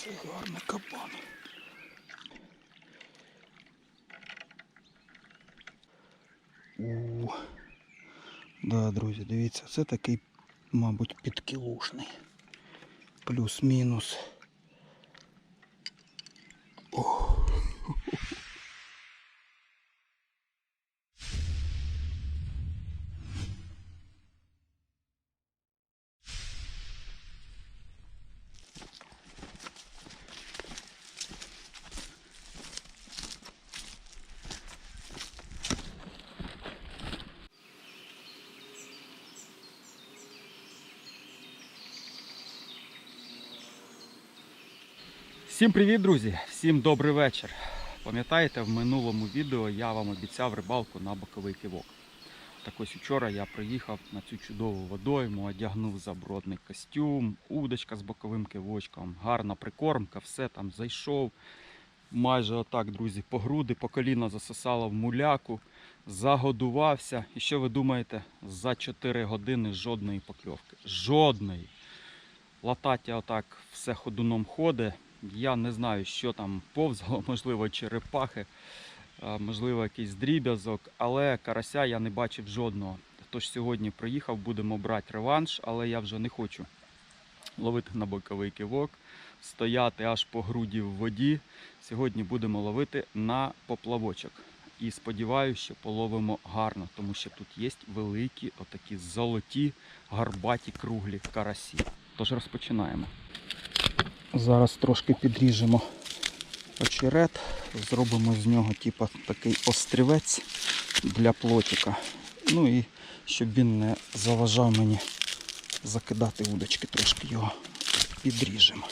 Оце гарний кабан. У. Да, друзі, дивіться, це такий, мабуть, підкілушний. Плюс-мінус. Всім привіт, друзі! Всім добрий вечір. Пам'ятаєте, в минулому відео я вам обіцяв рибалку на боковий кивок. Так ось вчора я приїхав на цю чудову водойму, одягнув забродний костюм, удочка з боковим кивочком, гарна прикормка, все там зайшов. Майже отак, друзі, по груди, по коліна засосало в муляку, загодувався. І що ви думаєте? За 4 години жодної покльовки. Жодної. Латаття отак все ходуном ходить. Я не знаю, що там повзало, можливо, черепахи, можливо, якийсь дріб'язок, але карася я не бачив жодного. Тож сьогодні приїхав, будемо брати реванш, але я вже не хочу ловити на боковий кивок, стояти аж по груді в воді. Сьогодні будемо ловити на поплавочок. І сподіваюся, що половимо гарно, тому що тут є великі, отакі золоті, гарбаті круглі карасі. Тож розпочинаємо. Зараз трошки підріжемо очерет, зробимо з нього типу, такий острівець для плотика. Ну і щоб він не заважав мені закидати удочки, трошки його підріжемо.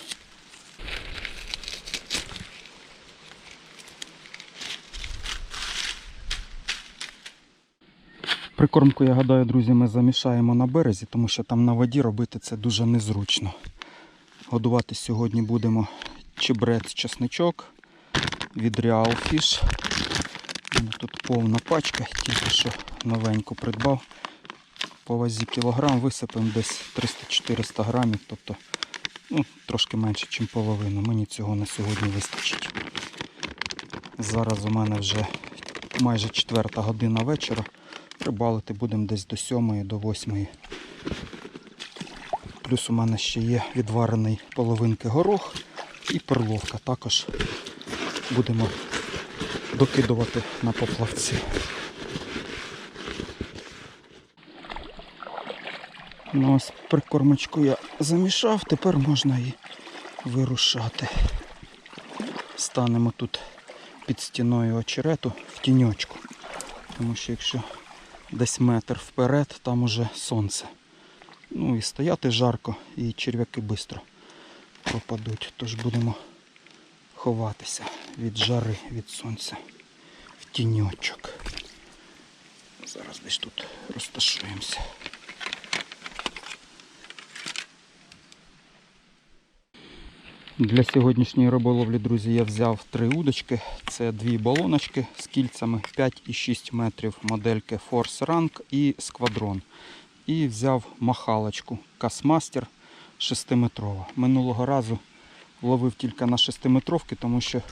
Прикормку, я гадаю, друзі, ми замішаємо на березі, тому що там на воді робити це дуже незручно. Годувати сьогодні будемо чебрець чесничок від Real Fish. Тут повна пачка, тільки що новеньку придбав. По вазі кілограм висипемо десь 300-400 грамів, тобто ну, трошки менше, ніж половину. Мені цього на сьогодні вистачить. Зараз у мене вже майже четверта година вечора. Рибалити будемо десь до 7 до 8. Плюс у мене ще є відварений половинки горох і перловка. Також будемо докидувати на поплавці. Ну ось прикормочку я замішав, тепер можна і вирушати. Станемо тут під стіною очерету в тіньочку. Тому що якщо десь метр вперед, там уже сонце. Ну і стояти жарко, і черв'яки швидко пропадуть. Тож будемо ховатися від жари, від сонця в тіньочок. Зараз десь тут розташуємося. Для сьогоднішньої риболовлі, друзі, я взяв три удочки. Це дві балоночки з кільцями 5 і 6 метрів модельки Force Rank і Squadron. І взяв махалочку Касмастер 6-метрова. Минулого разу ловив тільки на 6-метровки, тому що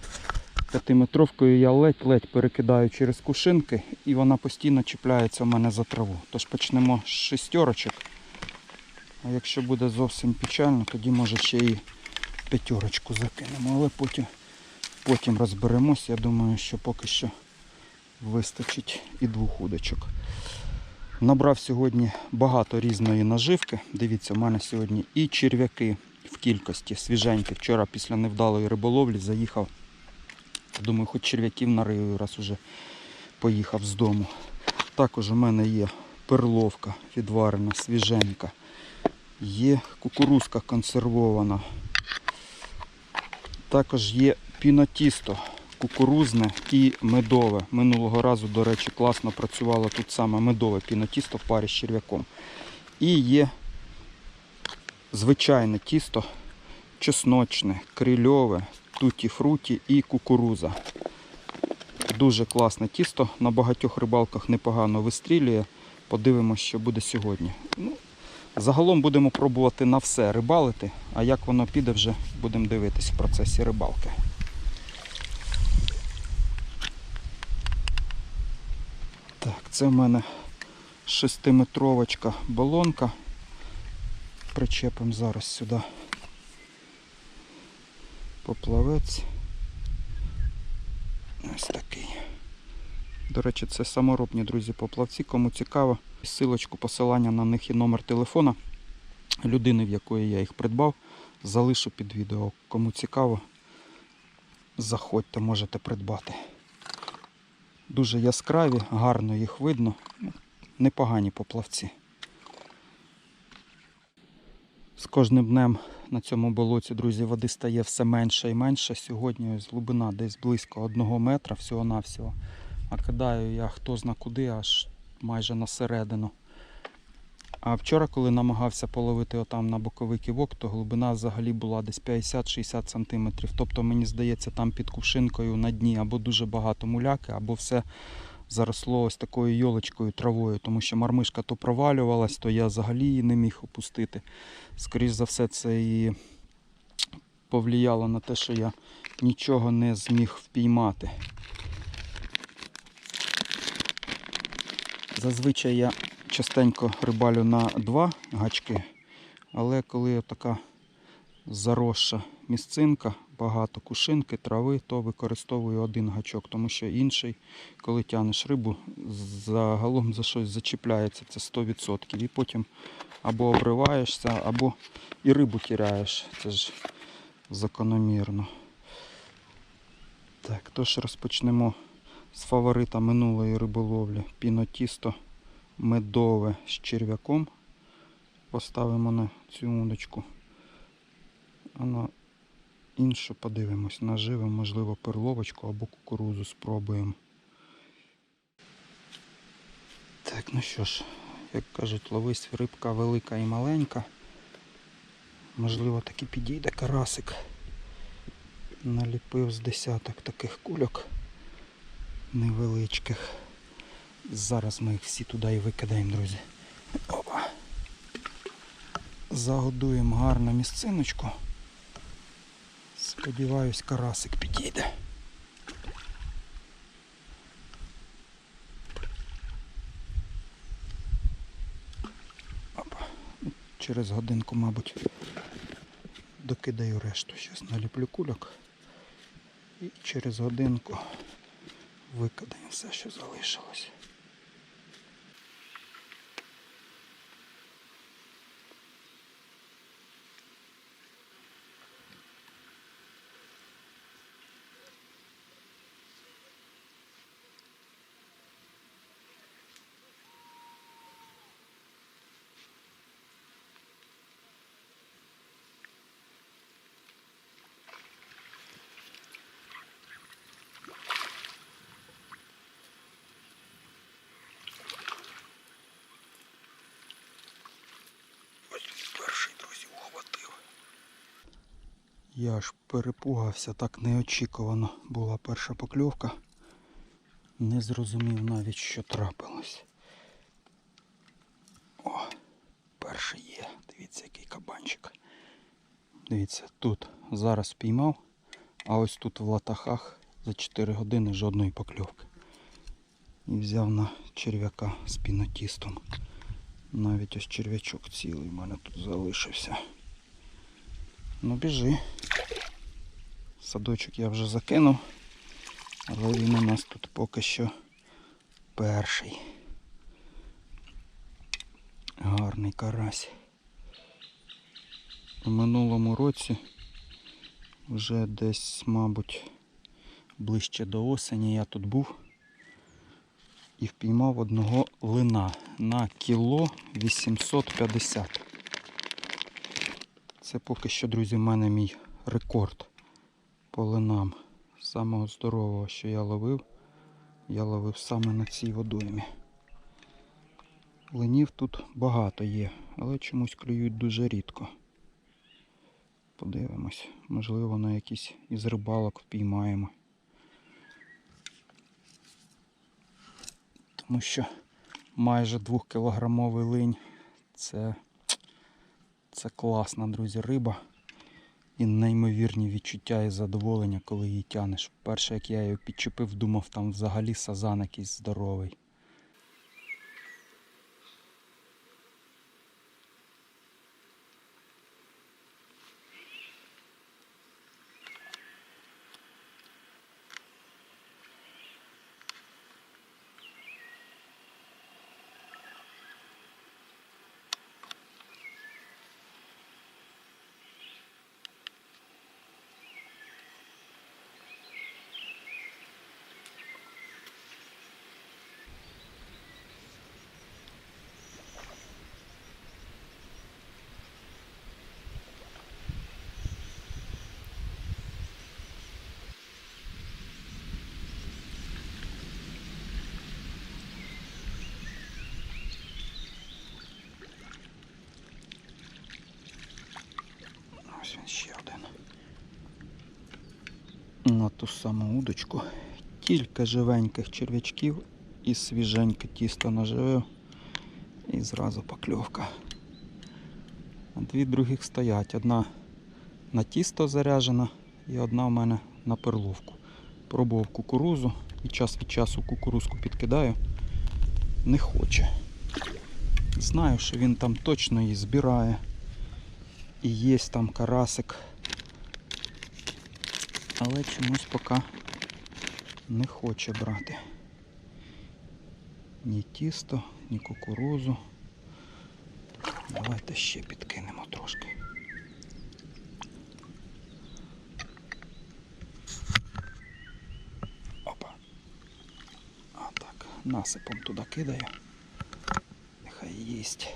5-метровкою я ледь-ледь перекидаю через кушинки і вона постійно чіпляється у мене за траву. Тож почнемо з шестерочок. А якщо буде зовсім печально, тоді може ще і п'ятерочку закинемо, але потім, потім розберемось. Я думаю, що поки що вистачить і двох удочок. Набрав сьогодні багато різної наживки. Дивіться, у мене сьогодні і черв'яки в кількості свіженькі. Вчора після невдалої риболовлі заїхав. Думаю, хоч черв'яків нарию, раз уже поїхав з дому. Також у мене є перловка відварена, свіженька. Є кукурузка консервована. Також є пінотісто кукурузне і медове. Минулого разу, до речі, класно працювало тут саме медове пінотісто в парі з черв'яком. І є звичайне тісто, чесночне, крильове, туті-фруті і кукуруза. Дуже класне тісто. На багатьох рибалках непогано вистрілює. Подивимося, що буде сьогодні. Ну, Загалом будемо пробувати на все рибалити, а як воно піде, вже будемо дивитись в процесі рибалки. Так, це в мене шестиметровочка балонка. Причепимо зараз сюди поплавець. Ось такий. До речі, це саморобні друзі поплавці. Кому цікаво, силочку посилання на них і номер телефона людини, в якої я їх придбав, залишу під відео. Кому цікаво, заходьте, можете придбати. Дуже яскраві, гарно їх видно. Ну, Непогані поплавці. З кожним днем на цьому болоті, друзі, води стає все менше і менше. Сьогодні глибина десь близько одного метра всього-навсього. А кидаю я хто зна куди, аж майже на середину. А вчора, коли намагався половити отам на боковий ківок, то глибина взагалі була десь 50-60 см. Тобто, мені здається, там під кувшинкою на дні або дуже багато муляки, або все заросло ось такою йолочкою травою, тому що мармишка то провалювалась, то я взагалі її не міг опустити. Скоріше за все, це і повлияло на те, що я нічого не зміг впіймати. Зазвичай я частенько рибалю на два гачки, але коли така заросша місцинка, багато кушинки, трави, то використовую один гачок, тому що інший, коли тянеш рибу, загалом за щось зачіпляється, це 100%. І потім або обриваєшся, або і рибу тіряєш. Це ж закономірно. Так, тож розпочнемо з фаворита минулої риболовлі. Пінотісто медове з черв'яком. Поставимо на цю удочку. А на іншу подивимось. Наживемо, можливо, перловочку або кукурузу спробуємо. Так, ну що ж, як кажуть, ловись рибка велика і маленька. Можливо, таки підійде карасик. Наліпив з десяток таких кульок невеличких. Зараз ми їх всі туди і викидаємо, друзі. Опа. Загодуємо гарну місциночку. Сподіваюсь, карасик підійде. Опа. Через годинку, мабуть, докидаю решту. Зараз наліплю кульок. І через годинку викидаємо все, що залишилось. Ось перший, друзі, ухватив. Я аж перепугався, так неочікувано була перша покльовка. Не зрозумів навіть, що трапилось. О, перший є. Дивіться, який кабанчик. Дивіться, тут зараз піймав, а ось тут в латахах за 4 години жодної покльовки. І взяв на черв'яка з пінотістом. Навіть ось черв'ячок цілий в мене тут залишився. Ну біжи. Садочок я вже закинув, але він у нас тут поки що перший. Гарний карась. У минулому році вже десь, мабуть, ближче до осені я тут був і впіймав одного лина на кіло 850. Це поки що, друзі, в мене мій рекорд по линам. Самого здорового, що я ловив, я ловив саме на цій водоймі. Линів тут багато є, але чомусь клюють дуже рідко. Подивимось, можливо, на якісь із рибалок впіймаємо. Тому що майже двохкілограмовий линь це Це класна, друзі, риба. І неймовірні відчуття і задоволення, коли її тянеш. Перше, як я її підчепив, думав, там взагалі сазан якийсь здоровий. Ось він ще один. На ту саму удочку. Кілька живеньких черв'ячків і свіженьке тісто наживив. І зразу покльовка. Дві других стоять. Одна на тісто заряджена і одна в мене на перловку. Пробував кукурузу і час від часу кукурузку підкидаю. Не хоче. Знаю, що він там точно її збирає. І є там карасик. Але чомусь поки не хоче брати. Ні тісто, ні кукурузу. Давайте ще підкинемо трошки. Опа. А так, насипом туди кидаю. Нехай їсть.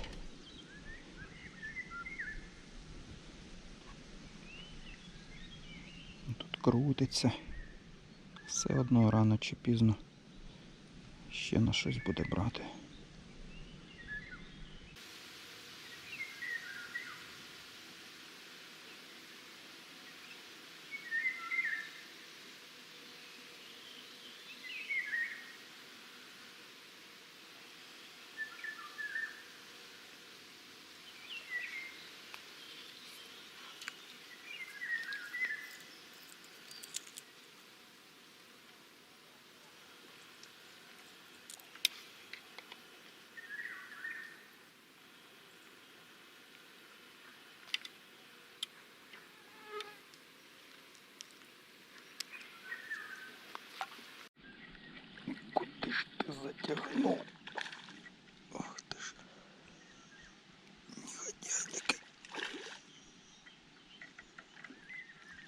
Тут крутиться. Все одно рано чи пізно ще на щось буде брати. Затягнув? Ах ти ж. Негодяйники.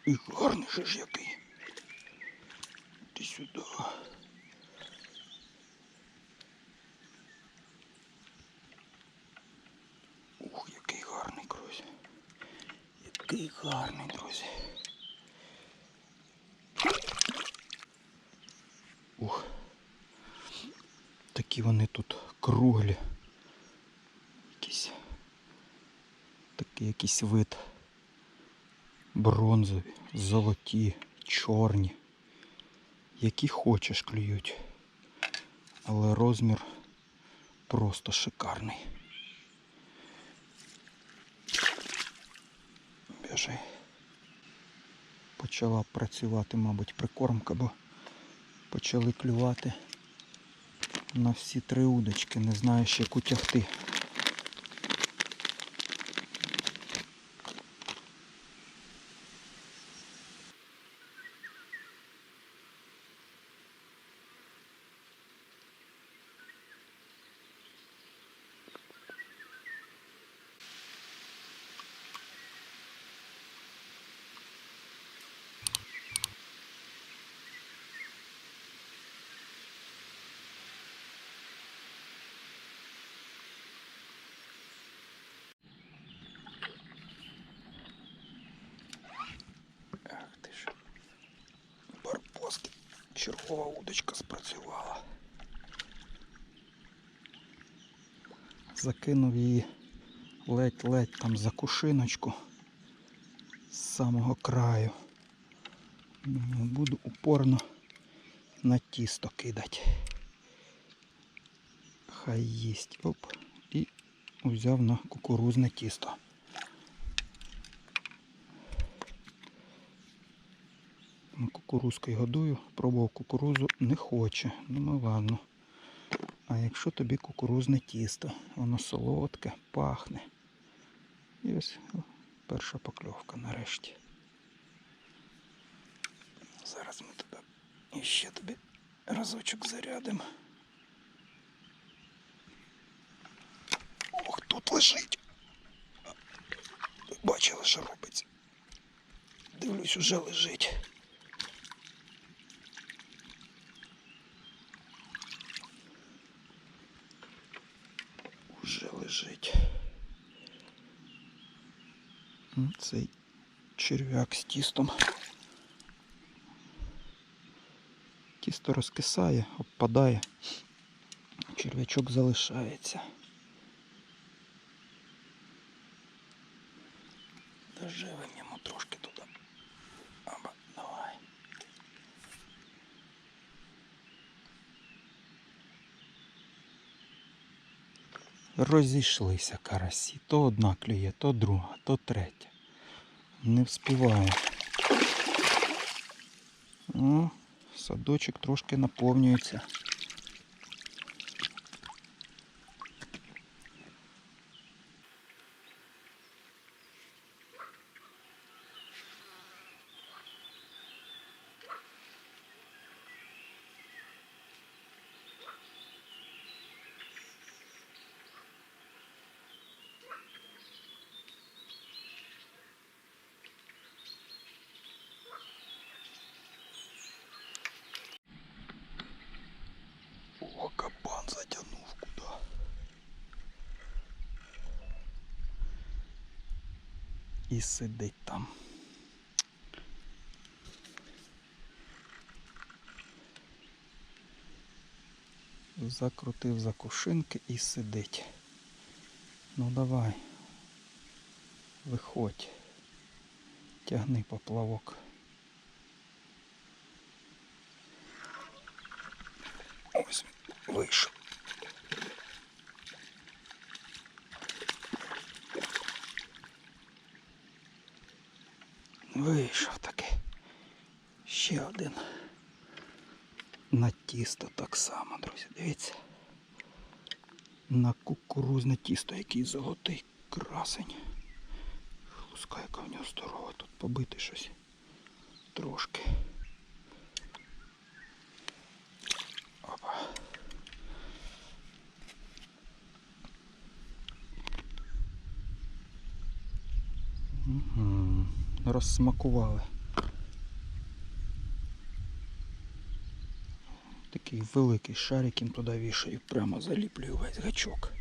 І гарний же ж який. Іди сюди. Ух, який гарний, друзі. Який гарний, друзі. Такі вони тут круглі. Якісь. Такий якийсь вид. Бронзові, золоті, чорні. Які хочеш клюють. Але розмір просто шикарний. Біжи. Почала працювати, мабуть, прикормка, бо почали клювати на всі три удочки. Не знаю ще яку тягти. Ах ти ж. Барбоски. Чергова удочка спрацювала. Закинув її ледь-ледь там за кушиночку з самого краю. Буду упорно на тісто кидати. Хай їсть. Оп. І взяв на кукурузне тісто. Ну, Кукурузкою годую, пробував кукурузу, не хоче. Ну ладно. А якщо тобі кукурузне тісто, воно солодке, пахне. І ось перша покльовка нарешті. Зараз ми тебе іще тобі разочок зарядимо. Ох, тут лежить. Бачили, що робиться. Дивлюсь, уже лежить. Уже лежить. М, Цей черв'як з тістом. Тісто розкисає, обпадає, черв'ячок залишається. Доживемо йому трошки туди. Аба, давай. Розійшлися карасі. То одна клює, то друга, то третя. Не вспіваю. О, садочок трошки наповнюється. О, кабан затягнув куди. І сидить там. Закрутив за кушинки і сидить. Ну давай. Виходь. Тягни поплавок. Ось вийшов. Вийшов таки. Ще один. На тісто так само, друзі, дивіться. На кукурузне тісто, який золотий красень. Луска, яка в нього здорова, тут побити щось трошки. Опа. Угу. Розсмакували. Такий великий шарик їм туди вішаю, прямо заліплюю весь гачок.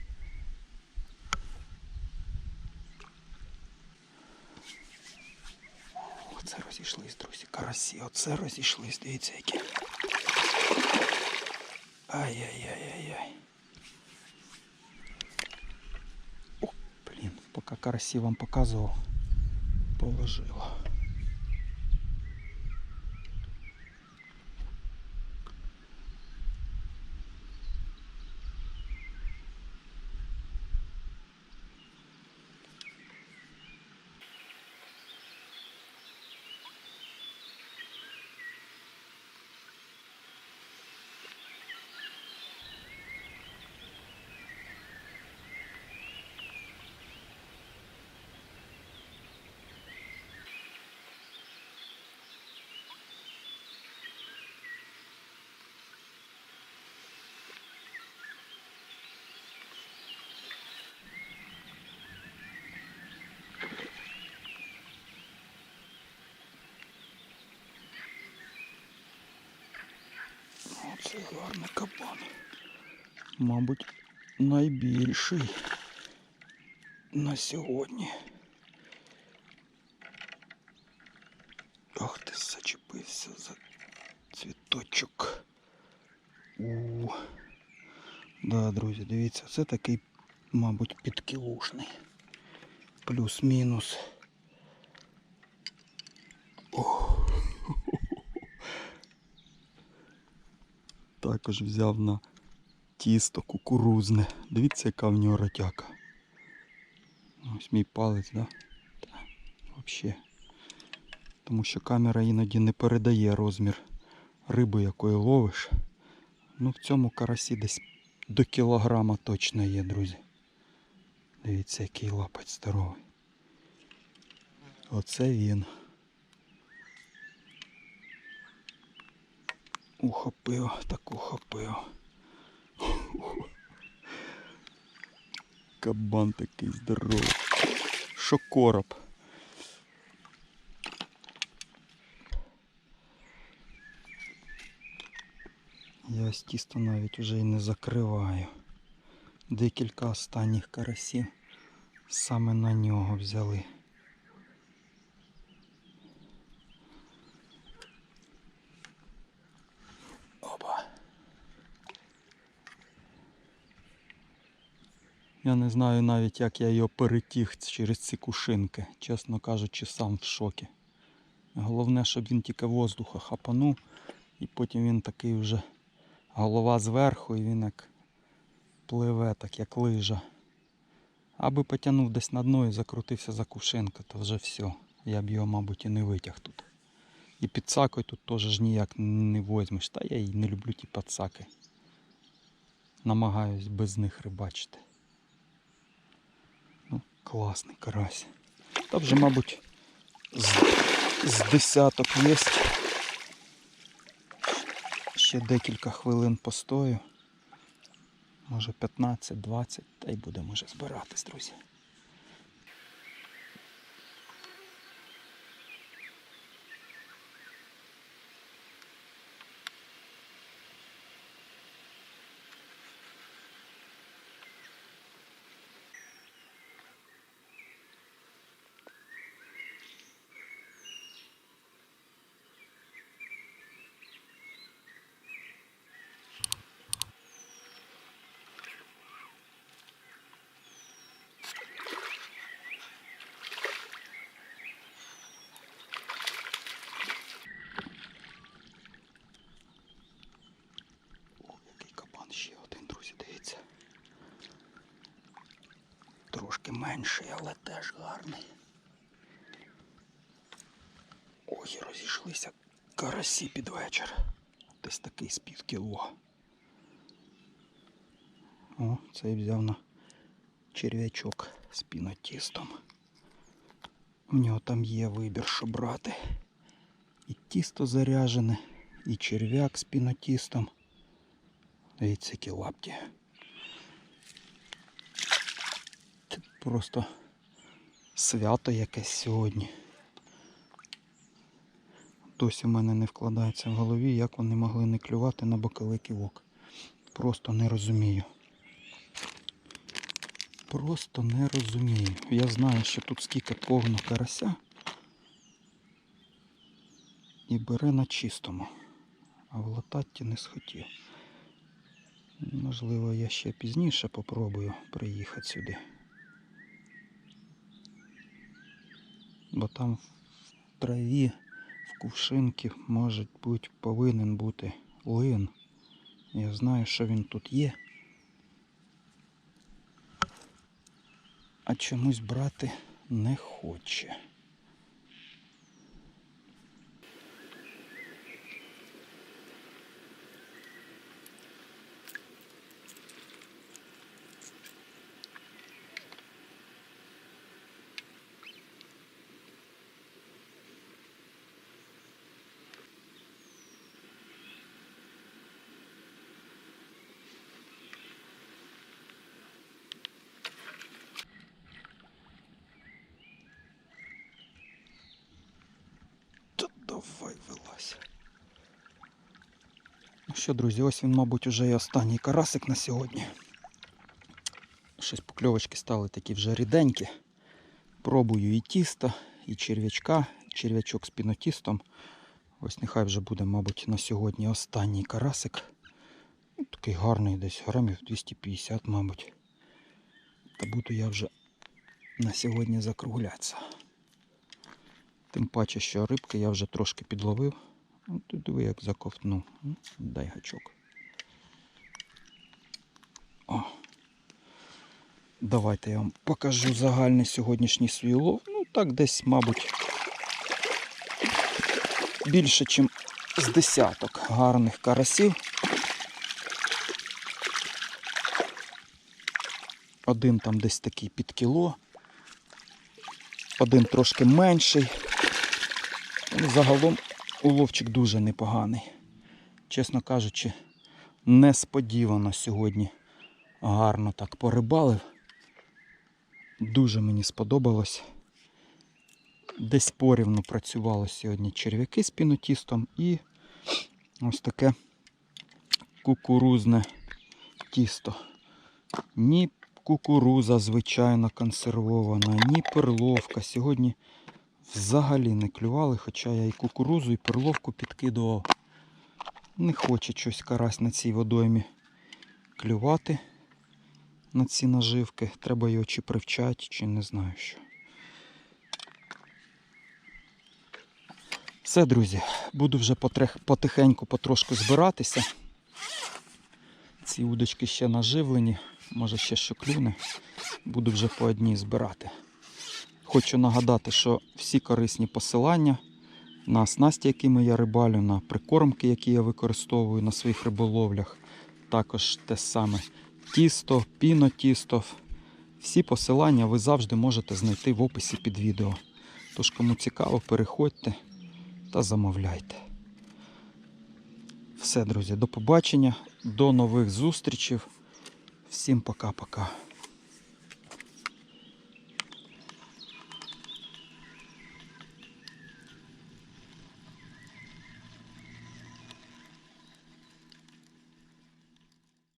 Оце розійшлись, друзі, карасі, оце розійшлись, дивіться які. Ай-яй-яй-яй-яй. О, блін, поки карасі вам показував, положило. Оце гарний кабан. Мабуть, найбільший на сьогодні. Ах ти зачепився за цвіточок. У. Да, друзі, дивіться, це такий, мабуть, підкілушний. Плюс-мінус. Також взяв на тісто кукурузне. Дивіться, яка в нього ратяка. Ось мій палець, да? Та, Взагалі тому що камера іноді не передає розмір риби, якої ловиш. Ну, в цьому карасі десь до кілограма точно є, друзі. Дивіться, який лапець здоровий. Оце він. Ухопив, так ухопив. Кабан такий здоровий. Що короб. Я ось тісто навіть вже і не закриваю. Декілька останніх карасів саме на нього взяли. Опа. Я не знаю навіть, як я його перетіг через ці кушинки. Чесно кажучи, сам в шокі. Головне, щоб він тільки воздуха хапанув, і потім він такий вже голова зверху, і він як пливе, так як лижа. Аби потягнув десь на дно і закрутився за кувшинку, то вже все. Я б його, мабуть, і не витяг тут. І підсакою тут теж ж ніяк не возьмеш. Та я і не люблю ті підсаки. Намагаюсь без них рибачити. Класний карась. Та вже, мабуть, з, з десяток є. Ще декілька хвилин постою. Може 15-20, та й будемо вже збиратись, друзі. О, який кабан ще один, друзі, дивіться. Менший, але теж гарний. Ой, розійшлися карасі під вечір. Десь такий з пів кіло. О, цей взяв на черв'ячок з пінотістом. У нього там є вибір, що брати. І тісто заряжене, і черв'як з пінотістом. Дивіться, які лапті. Це просто свято якесь сьогодні. Досі в мене не вкладається в голові, як вони могли не клювати на боковий ківок. Просто не розумію. Просто не розумію. Я знаю, що тут скільки повно карася і бере на чистому, а в лататті не схотів. Можливо, я ще пізніше попробую приїхати сюди. Бо там в траві, в кувшинці, може бути, повинен бути лин. Я знаю, що він тут є. А чомусь брати не хоче. Та давай вилазь. Ну що, друзі, ось він, мабуть, уже і останній карасик на сьогодні. Щось покльовочки стали такі вже ріденькі. Пробую і тісто, і черв'ячка, черв'ячок з пінотістом. Ось нехай вже буде, мабуть, на сьогодні останній карасик. Ну, такий гарний десь грамів 250, мабуть. Та буду я вже на сьогодні закруглятися. Тим паче, що рибки я вже трошки підловив. Ну, ти диви, як заковтнув. Ну, Дай гачок. О. Давайте я вам покажу загальний сьогоднішній свій улов. Ну так десь, мабуть, більше, ніж з десяток гарних карасів. Один там десь такий під кіло, один трошки менший. Ну, Загалом уловчик дуже непоганий. Чесно кажучи, несподівано сьогодні гарно так порибалив. Дуже мені сподобалось. Десь порівну працювали сьогодні черв'яки з пінотістом і ось таке кукурузне тісто. Ні кукуруза звичайно консервована, ні перловка. Сьогодні взагалі не клювали, хоча я і кукурузу, і перловку підкидував. Не хоче щось карась на цій водоймі клювати на ці наживки. Треба його чи привчати, чи не знаю що. Все, друзі, буду вже потихеньку, потрошку збиратися. Ці удочки ще наживлені, може ще що клюне. Буду вже по одній збирати. Хочу нагадати, що всі корисні посилання на снасті, якими я рибалю, на прикормки, які я використовую на своїх риболовлях, також те саме тісто, пінотісто. Всі посилання ви завжди можете знайти в описі під відео. Тож, кому цікаво, переходьте та замовляйте. Все, друзі, до побачення, до нових зустрічей. Всім пока-пока.